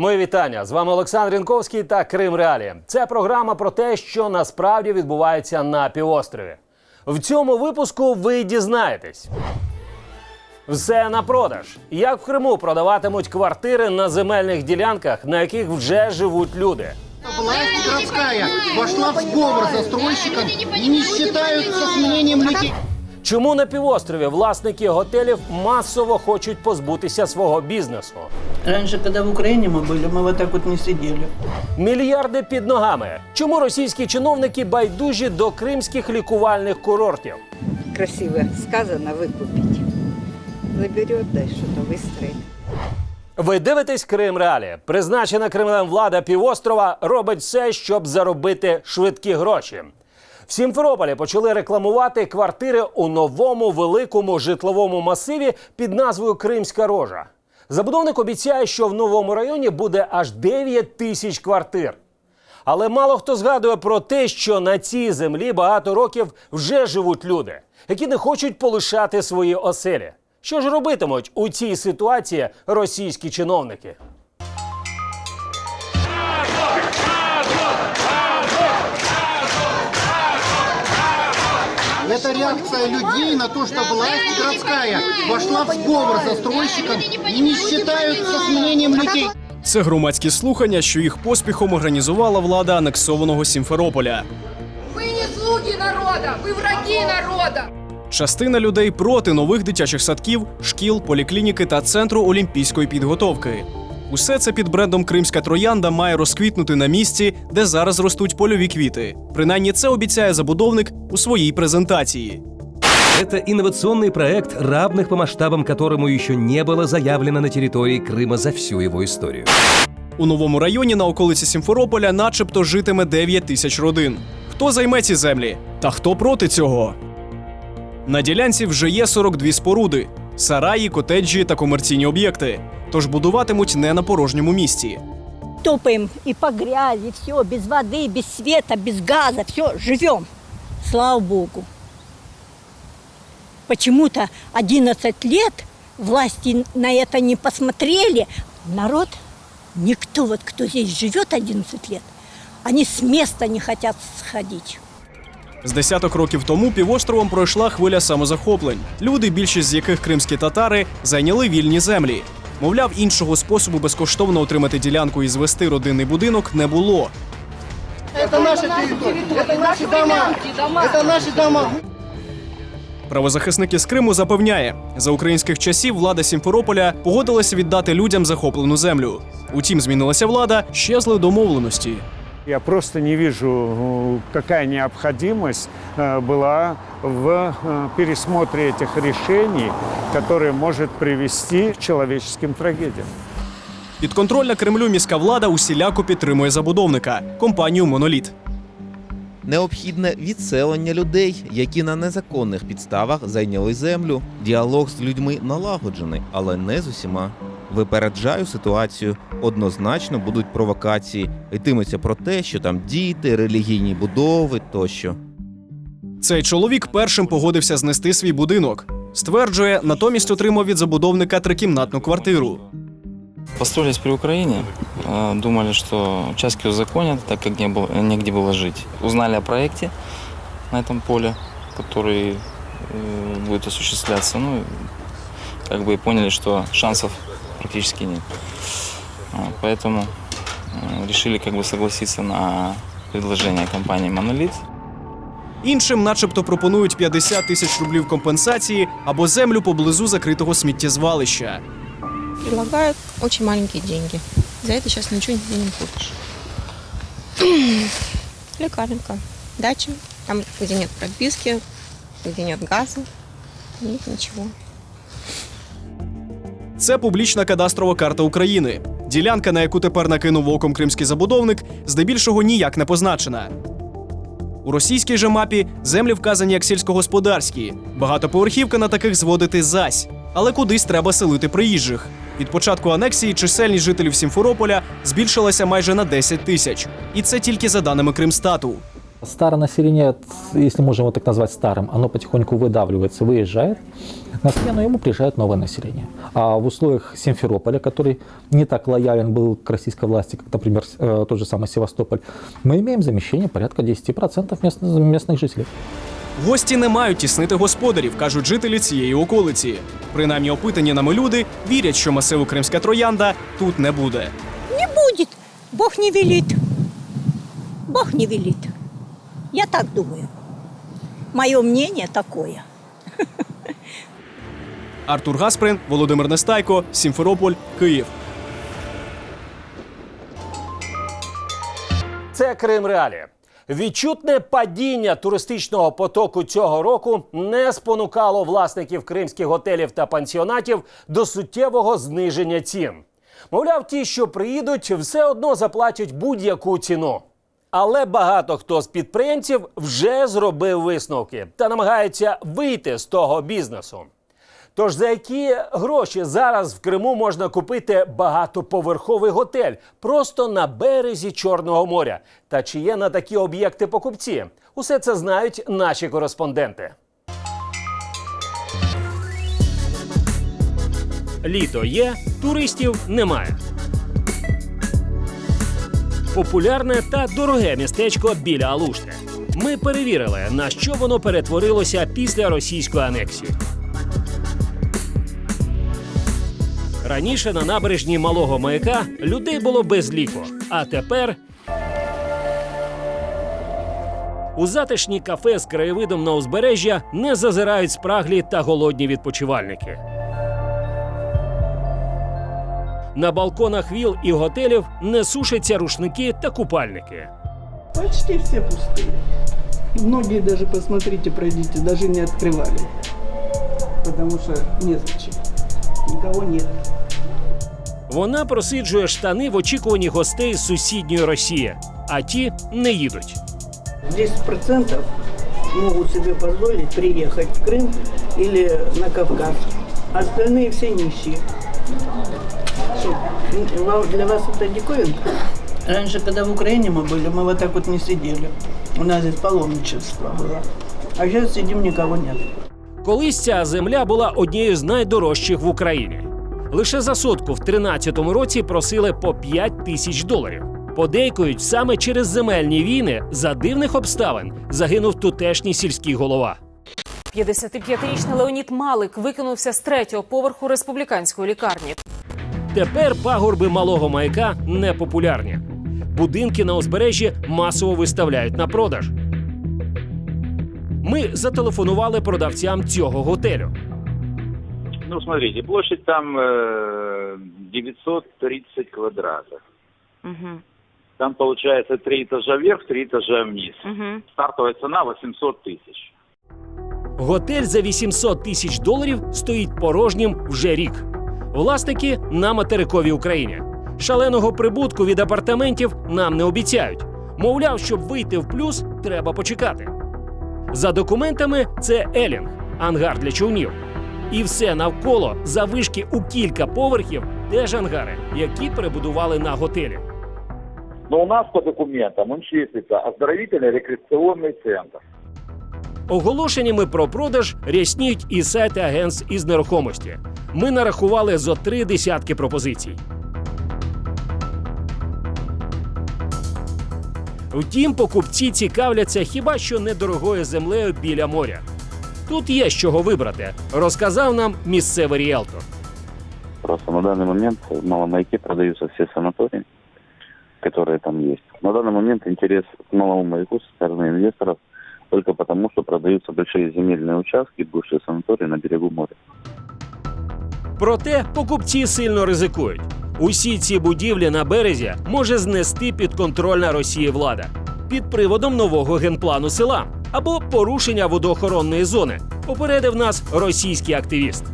Мої вітання з вами Олександр Рінковський та Крим Реалії. Це програма про те, що насправді відбувається на півострові. В цьому випуску ви дізнаєтесь. Все на продаж. Як в Криму продаватимуть квартири на земельних ділянках, на яких вже живуть люди. Власть городская вошла в сговор застройщиком и не считаются с людей. Чому на півострові власники готелів масово хочуть позбутися свого бізнесу? Раньше, когда в Украине мы были, мы вот так вот не сидели. Мільярди під ногами. Чому російські чиновники байдужі до кримських лікувальних курортів? красиво сказано выкупить. Заберет, да и что-то выстроит. Ви дивитесь Крим Реалі. Призначена Кремлем влада півострова робить все, щоб заробити швидкі гроші. В Сімферополі почали рекламувати квартири у новому великому житловому масиві під назвою Кримська рожа. Забудовник обіцяє, що в новому районі буде аж 9 тисяч квартир. Але мало хто згадує про те, що на цій землі багато років вже живуть люди, які не хочуть полишати свої оселі. Що ж робитимуть у цій ситуації російські чиновники? Это реакция людей на то, что власть городская вошла в сговор с застройщиком и не считаются с мнением людей. Це громадські слухання, що їх поспіхом організувала влада анексованого Сімферополя. Вы не слуги народа, вы враги народа! Частина людей проти нових дитячих садків, шкіл, поліклініки та центру олімпійської підготовки. Усе це під брендом Кримська троянда має розквітнути на місці, де зараз ростуть польові квіти. Принаймні це обіцяє забудовник у своїй презентації. Это инновационный проект, равных по масштабам которому еще не было заявлено на территории Крыма за всю его историю. У новому районі на околиці Сімферополя, начебто, житиме 9 тисяч родин. Хто займе ці землі? Та хто проти цього? На ділянці вже є 42 споруди: сараї, котеджі та комерційні об'єкти. Тож будуватимуть не на порожньому місці. топаем и по грязи, все, без воды, без света, без газа, все, живем. Слава Богу. Почему-то 11 лет власти на это не посмотрели. Народ, никто, вот кто здесь живет 11 лет, они с места не хотят сходить. З десяток років тому півостровом пройшла хвиля самозахоплень. Люди, більшість з яких кримські татари, зайняли вільні землі. Мовляв, іншого способу безкоштовно отримати ділянку і звести родинний будинок не було. Это наша территория, это наши дома, это наши дома. Правозахисники з Криму запевняє, за українських часів влада Сімферополя погодилася віддати людям захоплену землю. Утім, змінилася влада, щезли домовленості. Я просто не вижу, э, какая необходимость э, была в э, пересмотре этих решений, которые может привести к человеческим трагедиям. Підконтрольна Кремлю міська влада усіляко підтримує забудовника компанію Моноліт. Необхідне відселення людей, які на незаконних підставах зайняли землю. Діалог з людьми налагоджений, але не з усіма. Випереджаю ситуацію. Однозначно будуть провокації. Йтиметься про те, що там діти, релігійні будови тощо. Цей чоловік першим погодився знести свій будинок. Стверджує, натомість отримав від забудовника трикімнатну квартиру. Построились при Украине, э, думали, что участки узаконят, так как не было, негде было жить. Узнали о проекте на этом поле, который э, будет осуществляться, ну, и как бы и поняли, что шансов практически нет. Вот, Поэтому э, решили как бы согласиться на предложение компании «Монолит». Іншим, начебто, пропонують 50 тисяч рублів компенсації або землю поблизу закритого сміттєзвалища. Предлагают очень маленькие деньги. За это сейчас ничего нигде не купишь. Лекаренко. Дача. Там, где нет прописки, где нет газа. Нет ничего. Це публічна кадастрова карта України. Ділянка, на яку тепер накинув оком кримський забудовник, здебільшого ніяк не позначена. У російській же мапі землі вказані як сільськогосподарські. Багатоповерхівка на таких зводити зась. Але кудись треба селити приїжджих. Від початку анексії чисельність жителів Сімферополя збільшилася майже на 10 тисяч. І це тільки за даними Кримстату. Старое население, если можем его так назвать старым, оно потихоньку выдавливается, выезжает. На смену ему приезжает новое население. А в условиях Симферополя, который не так лоялен был к российской власти, как, например, с- э, тот же самый Севастополь, мы имеем замещение порядка 10% местных, местных жителей. Гості не мають тіснити господарів, кажуть жителі цієї околиці. Принаймні опитані нами люди вірять, що масиву Кримська троянда тут не буде. Не будет. Бог не велит. Бог не велит. Я так думаю. Мое мнение такое. Артур Гасприн, Володимир Нестайко, Сімферополь, Київ. Це Крим Реалі. Відчутне падіння туристичного потоку цього року не спонукало власників кримських готелів та пансіонатів до суттєвого зниження цін. Мовляв, ті, що приїдуть, все одно заплатять будь-яку ціну. Але багато хто з підприємців вже зробив висновки та намагається вийти з того бізнесу. Тож за які гроші зараз в Криму можна купити багатоповерховий готель просто на березі Чорного моря? Та чи є на такі об'єкти покупці? Усе це знають наші кореспонденти. Літо є, туристів немає. Популярне та дороге містечко біля Алушти. Ми перевірили, на що воно перетворилося після російської анексії. Раніше на набережні малого маяка людей було безліко, а тепер. У затишні кафе з краєвидом на узбережжя не зазирають спраглі та голодні відпочивальники. На балконах віл і готелів не сушаться рушники та купальники. Почти все пустые. Многие даже, посмотрите, пройдите, даже не открывали. Потому что незачем. Никого нет. Вона просиджує штани в очікуванні гостей з сусідньої Росії, а ті не їдуть. 10% могут себе позволить приехать в Крым или на Кавказ. Остальные все нищие. Что, м, вам- Для вас это диковинка? Раньше, когда в Украине мы были, мы вот так вот не сидели. У нас здесь паломничество было. А сейчас сидим, никого нет. Колись ця земля була однією з найдорожчих в Україні. Лише за сотку в 13-му році просили по 5 тисяч доларів. Подейкують саме через земельні війни за дивних обставин загинув тутешній сільський голова. 55-річний Леонід Малик викинувся з третього поверху республіканської лікарні. Тепер пагорби малого маяка непопулярні. Будинки на узбережжі масово виставляють на продаж. Ми зателефонували продавцям цього готелю. Ну, смотрите, площадь там э, 930 квадратов. Угу. Там получается три этажа вверх, три этажа вниз. Угу. Стартовая цена 800 тысяч. Готель за 800 тисяч доларів стоїть порожнім вже рік. Власники на материковій Україні. Шаленого прибутку від апартаментів нам не обіцяють. Мовляв, щоб вийти в плюс, треба почекати. За документами це Елінг, ангар для човнів. І все навколо завишки у кілька поверхів теж ангари, які перебудували на готелі. Но у нас по документам он числится оздоровительный рекреационный центр. Оголошеннями про продаж рясніють і сайти агентств із нерухомості. Ми нарахували зо три десятки пропозицій. Втім, покупці цікавляться хіба що недорогою землею біля моря. Тут є з чого вибрати, розказав нам місцевий ріелтор. Просто на данный момент в Малом Маяке продаются все санатории, которые там есть. На данный момент интерес к Малому Маяку со стороны инвесторов только потому, что продаются большие земельные участки, бывшие санатории на берегу моря. Проте покупці сильно ризикують. Усі ці будівлі на березі може знести підконтрольна Росії влада під приводом нового генплану села або порушення водоохоронної зони. Попередив нас російський активіст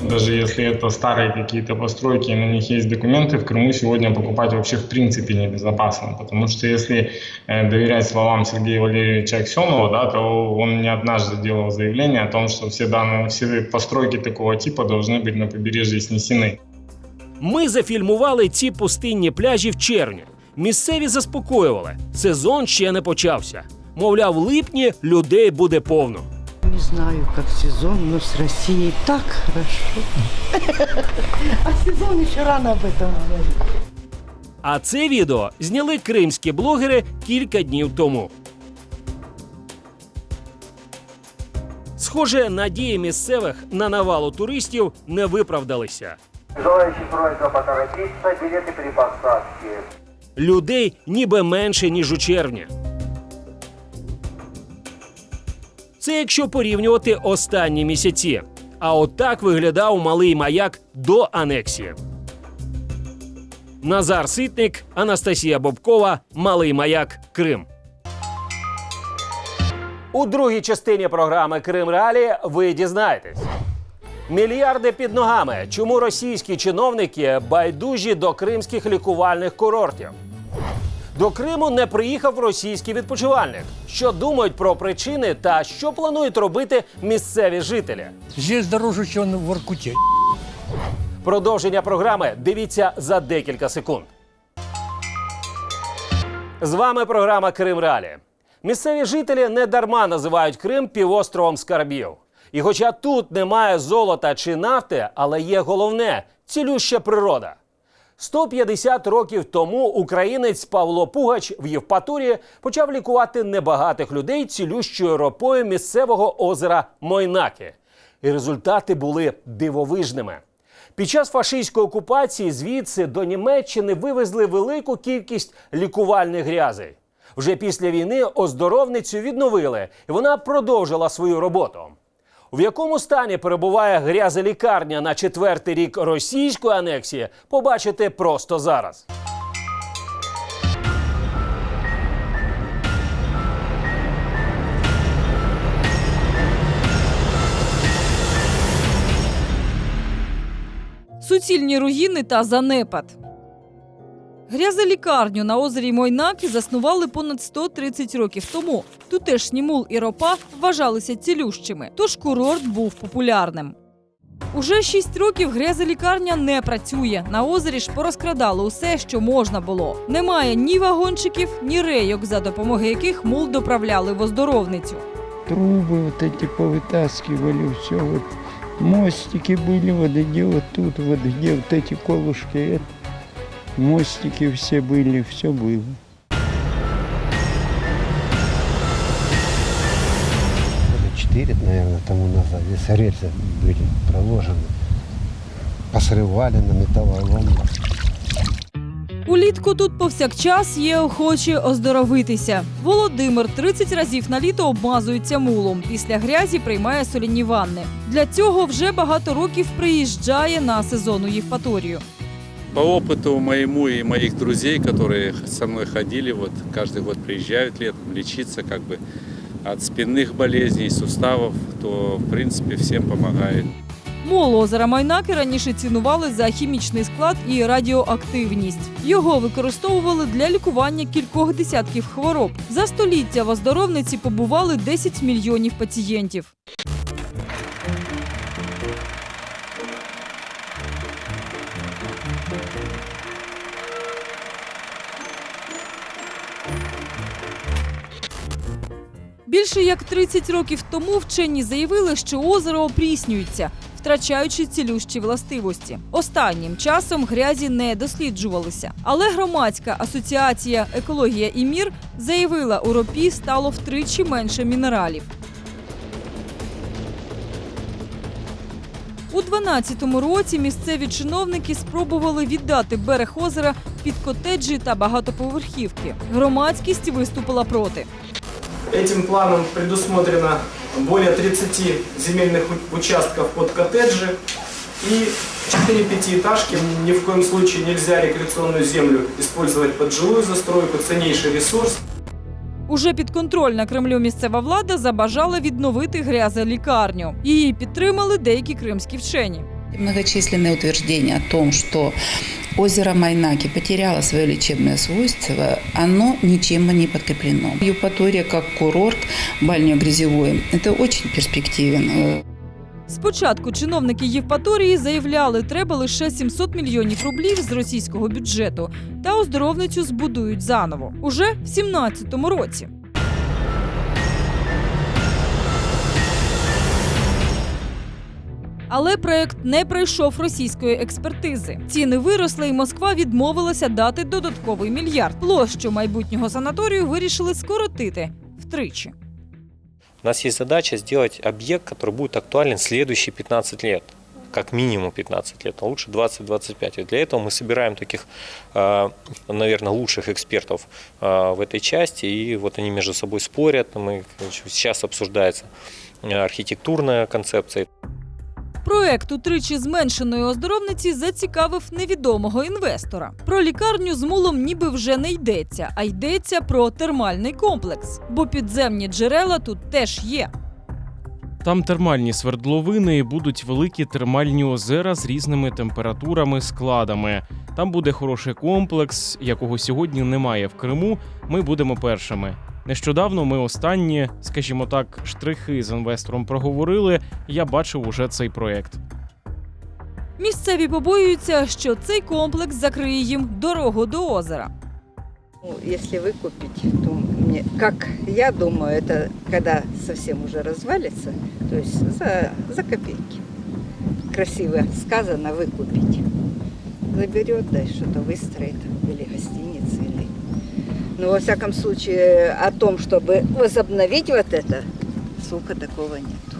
Даже если это старые какие-то постройки, и на них есть документы, в Крыму сегодня покупать вообще в принципе небезопасно. Потому что если э, доверять словам Сергея Валерьевича Аксенова, да, то он не однажды делал заявление о том, что все данные, все постройки такого типа должны быть на побережье снесены. Ми зафільмували ці пустинні пляжі в червні. Місцеві заспокоювали, сезон ще не почався. Мовляв, в липні людей буде повно. Не знаю, как сезон, но с Россией так хорошо. А сезон еще рано об этом говорить. А це відео зняли кримські блогери кілька днів тому. Схоже, надії місцевих на навалу туристів не виправдалися. Желающих просьба поторопиться, билеты при посадке. Людей ніби менше, ніж у червні. Це якщо порівнювати останні місяці. А от так виглядав малий маяк до анексії. Назар Ситник, Анастасія Бобкова, Малий маяк Крим. У другій частині програми Крим Реалі ви дізнаєтесь. Мільярди під ногами. Чому російські чиновники байдужі до кримських лікувальних курортів? До Криму не приїхав російський відпочивальник. Що думають про причини та що планують робити місцеві жителі? Здесь дороже, чем в Воркуте. Продовження програми дивіться за декілька секунд. З вами програма Крим Реалі. Місцеві жителі не дарма називають Крим півостровом скарбів. І хоча тут немає золота чи нафти, але є головне цілюща природа. 150 років тому українець Павло Пугач в Євпаторії почав лікувати небагатих людей цілющою ропою місцевого озера Мойнаки. І результати були дивовижними. Під час фашистської окупації звідси до Німеччини вивезли велику кількість лікувальних грязей. Вже після війни оздоровницю відновили, і вона продовжила свою роботу. В якому стані перебуває грязелікарня на четвертий рік російської анексії, побачите просто зараз. суцільні руїни та занепад. Грязелікарню на озері Мойнаки заснували понад 130 років тому. Тутешні мул і ропа вважалися цілющими, тож курорт був популярним. Уже шість років грязелікарня не працює. На озері ж порозкрадали усе, що можна було. Немає ні вагончиків, ні рейок, за допомогою яких мул доправляли в оздоровницю. трубы вот эти повытаскивали, все вот мостики были, вот где вот тут, вот где вот эти колышки, это, мостики все были, все было. года четыре, наверное, тому назад. Здесь рельсы были проложены, посрывали на металлоломах. Улітку тут повсякчас є охочі оздоровитися. Володимир 30 разів на літо обмазується мулом. Після грязі приймає соляні ванни. Для цього вже багато років приїжджає на сезонну Євпаторію. По опыту моему и моих друзей, которые со мной ходили, вот каждый год приезжают летом лечиться как бы от спинных болезней, суставов, то в принципе всем помогает. Мол озера Майнаки раніше цінували за хімічний склад і радіоактивність. Його використовували для лікування кількох десятків хвороб. За століття в оздоровниці побували 10 мільйонів пацієнтів. Більше як 30 років тому вчені заявили, що озеро опріснюється, втрачаючи цілющі властивості. Останнім часом грязі не досліджувалися. Але громадська асоціація Екологія і мір заявила, у ропі стало втричі менше мінералів. У 12-му році місцеві чиновники спробували віддати берег озера під котеджі та багатоповерхівки. Громадськість виступила проти. Этим планом предусмотрено более 30 земельных у- участков под коттеджи и 4 пятиэтажки. Ни в коем случае нельзя рекреационную землю использовать под жилую застройку, ценнейший ресурс. Уже підконтрольна Кремлю місцева влада забажала відновити грязелікарню. Її підтримали деякі кримські вчені. Многочисленные утверждения о том, что озеро Майнаки потеряло свое лечебное свойство, оно ничем не подкреплено. Юпатория как курорт бально-грязевой, это очень перспективен. Спочатку чиновники Євпаторії заявляли, треба лише 700 мільйонів рублів з російського бюджету, та оздоровницю збудують заново уже в 17-му році. Але проект не пройшов російської експертизи. Ціни виросли, і Москва відмовилася дати додатковий мільярд. Площу майбутнього санаторію вирішили скоротити втричі. У нас есть задача сделать объект, который будет актуален следующие 15 лет. Как минимум 15 лет, а лучше 20-25. И для этого мы собираем таких, э, наверное, лучших экспертов э, в этой части. И вот они между собой спорят. Мы, сейчас обсуждается э, архитектурная концепция. Проект утричі зменшеної оздоровниці зацікавив невідомого інвестора. Про лікарню з мулом ніби вже не йдеться, а йдеться про термальний комплекс, бо підземні джерела тут теж є. Там термальні свердловини і будуть великі термальні озера з різними температурами, складами. Там буде хороший комплекс, якого сьогодні немає в Криму. Ми будемо першими. Нещодавно ми останні, скажімо так, штрихи з інвестором проговорили. Я бачив уже цей проект. Місцеві побоюються, що цей комплекс закриє їм дорогу до озера. Ну, Если выкупить, то мне, как я думаю, это когда совсем уже развалится, то есть за, за копейки. Красиво сказано выкупить. Заберет, да, и что-то выстроит, или гостиницы, или... Но во всяком случае о том, чтобы возобновить вот это, слуха такого нет.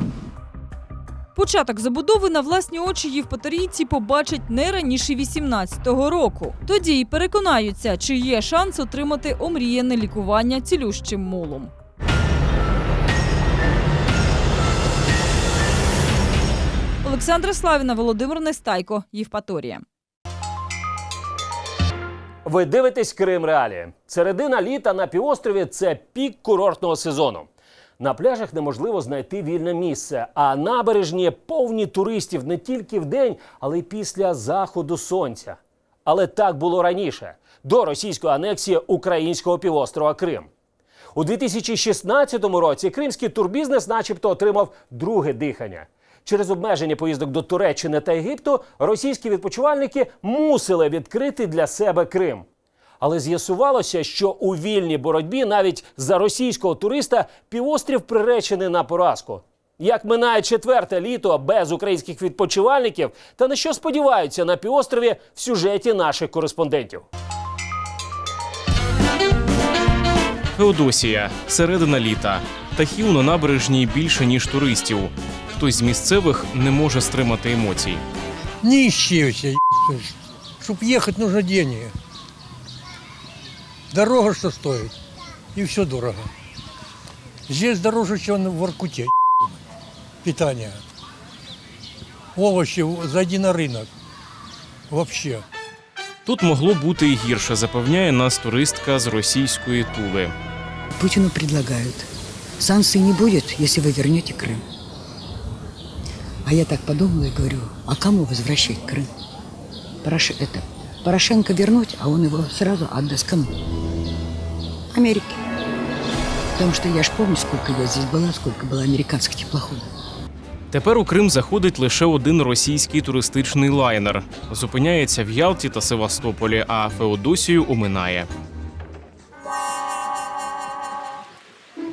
Початок забудови на власні очі євпаторійці побачать не раніше 18-го року. Тоді й переконаються, чи є шанс отримати омріяне лікування цілющим мулом. Олександра Славіна, Володимир Нестайко, Євпаторія. Ви дивитесь Крим Реалії. Середина літа на півострові це пік курортного сезону. На пляжах неможливо знайти вільне місце, а набережні повні туристів не тільки вдень, але й після заходу сонця. Але так було раніше, до російської анексії українського півострова Крим. У 2016 році кримський турбізнес, начебто, отримав друге дихання. Через обмеження поїздок до Туреччини та Єгипту російські відпочивальники мусили відкрити для себе Крим. Але з'ясувалося, що у вільній боротьбі навіть за російського туриста півострів приречений на поразку. Як минає четверте літо без українських відпочивальників, та на що сподіваються на півострові в сюжеті наших кореспондентів. Феодосія, середина літа. Птахів на набережній більше ніж туристів Хтось з місцевих не може стримати емоцій. Нищие все, Чтобы ехать, нужно деньги. Дорога что стоит. И все дорого. Здесь дороже, чем в Воркуте. Питание. Овощи, зайди на рынок. Вообще. Тут могло бути і гірше, запевняє нас туристка з російської тули. Путину предлагают. Санкций не будет, если вы вернете Крым. А я так подумала и говорю, а кому возвращать Крым? Порош... это, Порошенко вернуть, а он его сразу отдаст кому? Америке. Потому что я ж помню, сколько я здесь была, сколько было американских теплоходов. Тепер у Крим заходить лише один російський туристичний лайнер. Зупиняється в Ялті та Севастополі, а Феодосію оминає.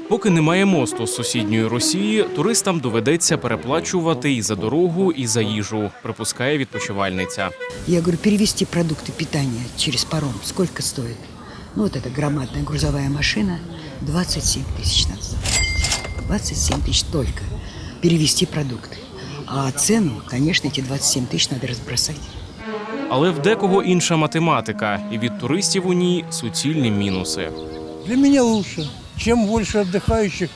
Поки немає мосту з сусідньої Росії, туристам доведеться переплачувати і за дорогу, і за їжу, припускає відпочивальниця. Я говорю, перевести продукты питания через паром сколько стоит? Ну, вот эта громадная грузовая машина, 27 тысяч надо заплатить. 27 тысяч только. Перевести продукты. А цену, конечно, эти 27 тысяч надо разбросать. Але в декого інша математика, і від туристів у ній суцільні мінуси. Для меня лучше. Чем больше отдыхающих,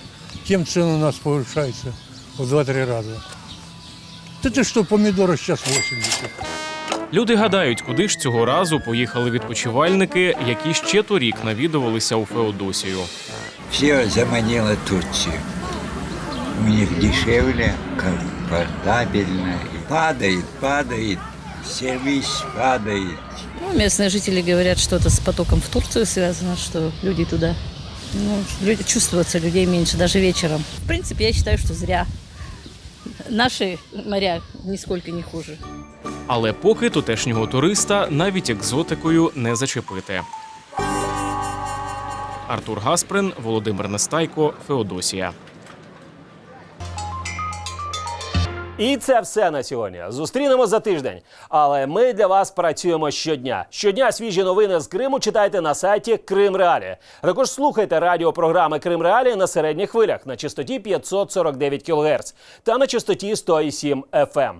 тем цены у нас повышаются в 2-3 раза. Да ты что, помидоры сейчас 80. Люди гадають, куди ж цього разу поїхали відпочивальники, які ще торік навідувалися у Феодосію. Все заманила Турцию. У них дешевле, комфортабельно. И Падает, падает, сервис падает. Ну, местные жители говорят, что это с потоком в Турцию связано, что люди туда, ну, люди, чувствуется людей меньше, даже вечером. В принципе, я считаю, что зря. Наши моря нисколько не хуже. Але поки тутешнього туриста навіть екзотикою не зачепити. Артур Гасприн, Володимир Нестайко, Феодосія. І це все на сьогодні. Зустрінемо за тиждень. Але ми для вас працюємо щодня. Щодня свіжі новини з Криму читайте на сайті Крим Реалі. Також слухайте радіопрограми Крим Реалі на середніх хвилях на частоті 549 кГц та на частоті 107 FM.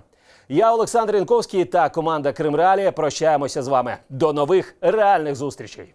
Я Олександр Янковський та команда Крим Реалі прощаємося з вами. До нових реальних зустрічей.